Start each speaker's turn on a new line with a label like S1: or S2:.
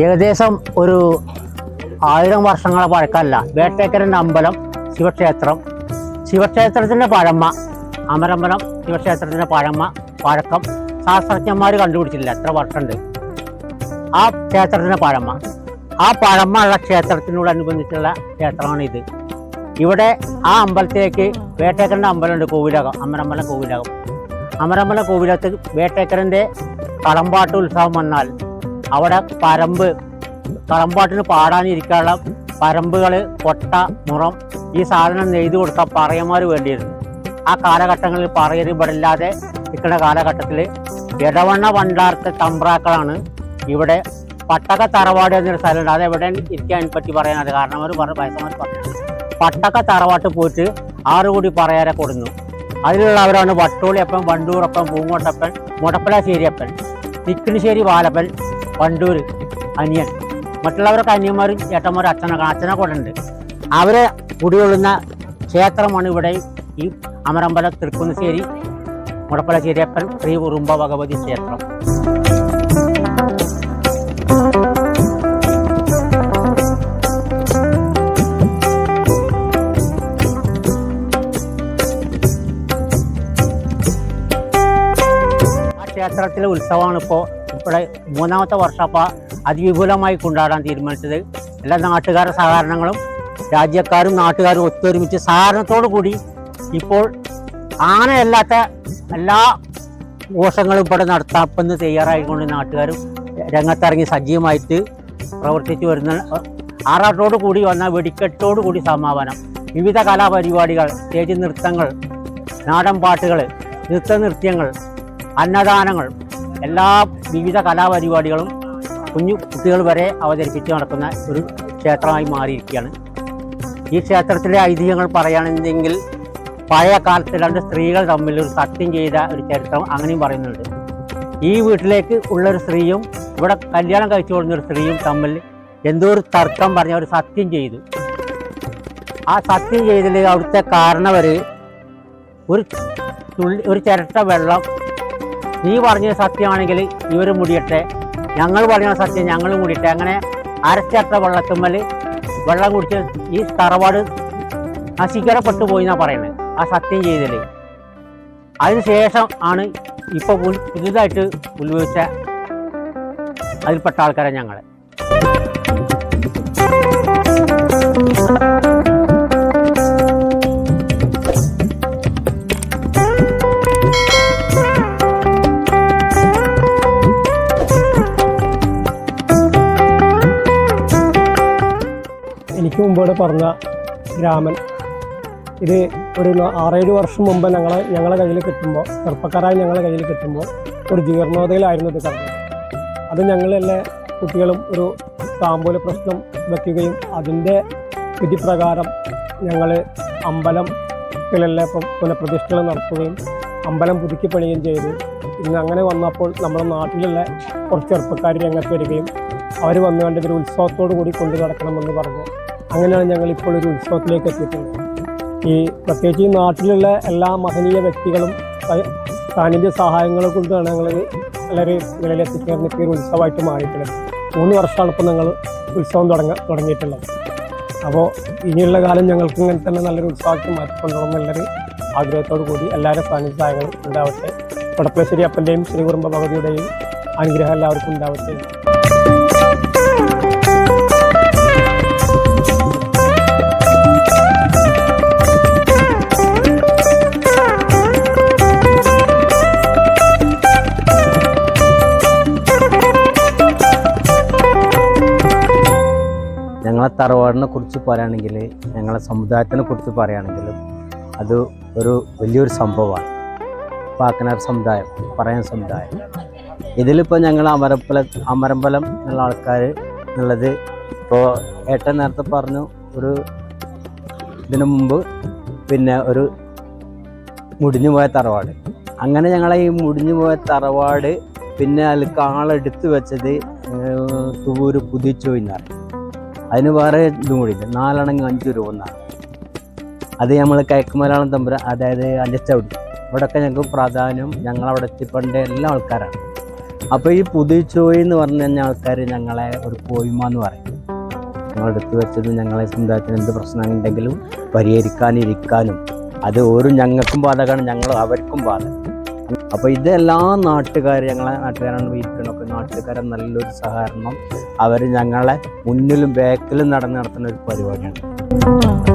S1: ഏകദേശം ഒരു ആയിരം വർഷങ്ങളെ പഴക്കമല്ല. വേട്ടേക്കരന്റെ അമ്പലം ശിവക്ഷേത്രം. ശിവക്ഷേത്രത്തിന്റെ പഴമ അമരമ്പലം ശിവക്ഷേത്രത്തിന്റെ പഴമ പഴക്കം ശാസ്ത്രജ്ഞന്മാർ കണ്ടുപിടിച്ചില്ല എത്ര വർഷമുണ്ട്? ആ ക്ഷേത്രത്തിന്റെ പഴമ. ആ പഴമ ഉള്ള ക്ഷേത്രത്തിനോടനുബന്ധിച്ചുള്ള ക്ഷേത്രമാണ് ഇത്. ഇവിടെ ആ അമ്പലത്തിലേക്ക് വേട്ടേക്കരന്റെ അമ്പലമുണ്ട് കോവിലകം അമരമ്പലം കോവിലകം. അമരമ്പലം കോവിലകത്ത് വേട്ടേക്കരന്റെ കളമ്പാട്ട് ഉത്സവം വന്നാൽ അവിടെ പരമ്പ് കളമ്പാട്ടിന് പാടാനിരിക്കാനുള്ള പരമ്പുകൾ കൊട്ട മുറം ഈ സാധനം നെയ്തു കൊടുക്കാൻ പറയന്മാർ വേണ്ടിയിരുന്നു ആ കാലഘട്ടങ്ങളിൽ പറയര് ഇവിടെ ഇല്ലാതെ നിൽക്കുന്ന കാലഘട്ടത്തിൽ ഇടവണ്ണ വണ്ടാർത്ത തമ്പ്രാക്കളാണ് ഇവിടെ പട്ടക്ക തറവാട് എന്നൊരു സ്ഥലമുണ്ട്. അത് എവിടെ ഇരിക്കാൻ പറ്റി പറയാനത് കാരണം അവർ പറഞ്ഞു വയസ്സന്മാർ പറഞ്ഞു. പട്ടക്ക തറവാട്ട് പോയിട്ട് ആറ് കോടി പറയാരെ കൊടുന്നു. അതിലുള്ളവരാണ് വട്ടോളിയപ്പൻ വണ്ടൂറപ്പൻ പൂങ്കോട്ടപ്പൻ മുടപ്പലശ്ശേരിയപ്പൻ തിക്കിണിശ്ശേരി ബാലപ്പൻ വണ്ടൂർ അനിയൻ. മറ്റുള്ളവരൊക്കെ അനിയന്മാരും ചേട്ടന്മാരും അച്ഛനൊക്കെ അച്ഛനെ കൂടെ ഉണ്ട്. അവരെ കുടികൊള്ളുന്ന ക്ഷേത്രമാണ് ഇവിടെ ഈ അമരമ്പലം തൃക്കുന്നശ്ശേരി മുടപ്പലശ്ശേരിയപ്പൻ ശ്രീ ഉറുമ്പ ഭഗവതി ക്ഷേത്രം. ക്ഷേത്രത്തിലെ ഉത്സവമാണ് ഇപ്പോൾ ഇവിടെ മൂന്നാമത്തെ വർഷപ്പ അതിവിപുലമായി കൊണ്ടാടാൻ തീരുമാനിച്ചത്. എല്ലാ നാട്ടുകാരുടെ സഹകരണങ്ങളും രാജ്യക്കാരും നാട്ടുകാരും ഒത്തൊരുമിച്ച് സഹകരണത്തോടു കൂടി ഇപ്പോൾ ആനയല്ലാത്ത എല്ലാ ഘോഷങ്ങളും ഇവിടെ നടത്താപ്പെന്ന് തയ്യാറായിക്കൊണ്ട് നാട്ടുകാരും രംഗത്തിറങ്ങി സജീവമായിട്ട് പ്രവർത്തിച്ചു വരുന്ന ആറാട്ടോടു കൂടി വന്ന വെടിക്കെട്ടോടു കൂടി സമാപനം. വിവിധ കലാപരിപാടികൾ സ്റ്റേജ് നൃത്തങ്ങൾ നാടൻ പാട്ടുകൾ നൃത്തനൃത്യങ്ങൾ അന്നദാനങ്ങൾ എല്ലാ വിവിധ കലാപരിപാടികളും കുഞ്ഞു കുട്ടികൾ വരെ അവതരിപ്പിച്ച് നടക്കുന്ന ഒരു ക്ഷേത്രമായി മാറിയിരിക്കുകയാണ്. ഈ ക്ഷേത്രത്തിലെ ഐതിഹ്യങ്ങൾ പറയുകയാണെങ്കിൽ പഴയ കാലത്ത് രണ്ട് സ്ത്രീകൾ തമ്മിൽ ഒരു സത്യം ചെയ്ത ഒരു ചരിത്രം അങ്ങനെയും പറയുന്നുണ്ട്. ഈ വീട്ടിലേക്ക് ഉള്ളൊരു സ്ത്രീയും ഇവിടെ കല്യാണം കഴിച്ചു കൊടുക്കുന്ന ഒരു സ്ത്രീയും തമ്മിൽ എന്തോ ഒരു തർക്കം പറഞ്ഞ ഒരു സത്യം ചെയ്തു. ആ സത്യം ചെയ്തതിൽ അവിടുത്തെ കാരണവർ ഒരു തുള്ളി ഒരു ചിരട്ട വെള്ളം നീ പറഞ്ഞ സത്യമാണെങ്കിൽ ഇവർ മുടിയട്ടെ. ഞങ്ങൾ പറഞ്ഞ സത്യം ഞങ്ങൾ മുടിയട്ടെ. അങ്ങനെ അരച്ചിരട്ട വെള്ളത്തുമ്മൽ വെള്ളം കുടിച്ച് ഈ തറവാട് നശിക്കരപ്പെട്ടു പോയി എന്നാണ് പറയുന്നത് ആ സത്യം ചെയ്തതിൽ അതിനുശേഷം ആണ് ഇപ്പോൾ പുതുതായിട്ട് ഉത്ഭവിച്ച അതിൽപ്പെട്ട ആൾക്കാരെ ഞങ്ങൾ
S2: എനിക്ക് ഇവിടെ പറഞ്ഞ ഗ്രാമൻ ഇത് ഒരു ആറേഴ് വർഷം മുമ്പ് ഞങ്ങളെ ഞങ്ങളുടെ കയ്യിൽ കിട്ടുമ്പോൾ ചെറുപ്പക്കാരായി ഞങ്ങളുടെ കയ്യിൽ കിട്ടുമ്പോൾ ഒരു ജീർണോദയിലായിരുന്നു ഇത് കിടന്നത് അത് ഞങ്ങളെല്ലാ കുട്ടികളും ഒരു താമ്പൂല പ്രശ്നം വയ്ക്കുകയും അതിന്റെ വിധിപ്രകാരം ഞങ്ങൾ അമ്പലത്തിലെല്ലാം ഇപ്പം പുനഃപ്രതിഷ്ഠകൾ നടത്തുകയും അമ്പലം പുതുക്കി പണിയുകയും ചെയ്തു. ഇന്ന് അങ്ങനെ വന്നപ്പോൾ നമ്മുടെ നാട്ടിലുള്ള കുറച്ച് ചെറുപ്പക്കാർ രംഗത്ത് വരികയും അവർ വന്നുകൊണ്ട് ഇതൊരു ഉത്സവത്തോടു കൂടി കൊണ്ടു നടക്കണമെന്ന് പറഞ്ഞു അങ്ങനെയാണ് ഞങ്ങൾ ഇപ്പോൾ ഒരു ഉത്സവത്തിലേക്ക് എത്തിയിട്ടുള്ളത്. ഈ പ്രത്യേകിച്ച് ഈ നാട്ടിലുള്ള എല്ലാ മഹനീയ വ്യക്തികളും സാന്നിധ്യ സഹായങ്ങൾ കൊണ്ടാണ് ഞങ്ങൾ വളരെ നിലയിൽ എത്തിച്ചേർന്ന് ഇപ്പോൾ ഒരു ഉത്സവമായിട്ട് മാറിയിട്ടുള്ളത്. മൂന്ന് വർഷമാണ് ഇപ്പോൾ ഞങ്ങൾ ഉത്സവം തുടങ്ങ തുടങ്ങിയിട്ടുള്ളത്. അപ്പോൾ ഇനിയുള്ള കാലം ഞങ്ങൾക്ക് ഇങ്ങനെ തന്നെ നല്ലൊരു ഉത്സവമാക്കി മാറ്റിക്കൊണ്ടുപോകണം എന്നുള്ളൊരു ആഗ്രഹത്തോടു കൂടി എല്ലാവരും സാന്നിധ്യ സഹായങ്ങളും ഉണ്ടാവട്ടെ. വടപ്പളശ്ശേരി അപ്പന്റെയും ശ്രീ കുറുമ്പ ഭഗവതിയുടെയും അനുഗ്രഹം എല്ലാവർക്കും ഉണ്ടാവട്ടെ.
S3: തറവാടിനെ കുറിച്ച് പറയുകയാണെങ്കിൽ ഞങ്ങളെ സമുദായത്തിനെ കുറിച്ച് പറയുകയാണെങ്കിലും അത് ഒരു വലിയൊരു സംഭവമാണ്. പാക്കനാർ സമുദായം പറയാൻ സമുദായം. ഇതിലിപ്പോൾ ഞങ്ങൾ അമരമ്പല അമരമ്പലം എന്നുള്ള ആൾക്കാർ എന്നുള്ളത് ഇപ്പോൾ ഏട്ടൻ നേരത്തെ പറഞ്ഞു ഒരു ഇതിനു മുമ്പ് പിന്നെ ഒരു മുടിഞ്ഞു പോയ തറവാട്. അങ്ങനെ ഞങ്ങളെ ഈ മുടിഞ്ഞു പോയ തറവാട് പിന്നെ അതിൽ കാളെടുത്ത് വെച്ചത് തുവൂര് പുതിച്ചോയിന്നാണ് അതിന് വേറെ ഇതും കൂടി ഉണ്ട്. നാലണങ്ങി അഞ്ച് രൂപ എന്നാണ്. അത് നമ്മൾ കയക്കുമലയാളം തമ്പുര അതായത് അഞ്ചച്ചവിടി ഇവിടെയൊക്കെ ഞങ്ങൾക്ക് പ്രാധാന്യം ഞങ്ങളവിടെ എത്തിപ്പണ്ട എല്ലാ ആൾക്കാരാണ്. അപ്പോൾ ഈ പുതുച്ചോയി എന്ന് പറഞ്ഞു കഴിഞ്ഞ ആൾക്കാർ ഞങ്ങളെ ഒരു കോയിമ എന്ന് പറയും. ഞങ്ങളെടുത്ത് വെച്ചത് ഞങ്ങളെ സമുദായത്തിന് എന്ത് പ്രശ്നമുണ്ടെങ്കിലും പരിഹരിക്കാനിരിക്കാനും. അത് ഓരോ ഞങ്ങൾക്കും ബാധകമാണ് ഞങ്ങൾ അവർക്കും ബാധകം അപ്പോൾ ഇത് എല്ലാ നാട്ടുകാർ ഞങ്ങളെ നാട്ടുകാരാണ് വീട്ടിലൊക്കെ നാട്ടുകാരെ നല്ലൊരു സഹകരണം. അവർ ഞങ്ങളെ മുന്നിലും ബാക്കിലും നടന്ന് നടത്തുന്ന ഒരു പരിപാടിയാണ്.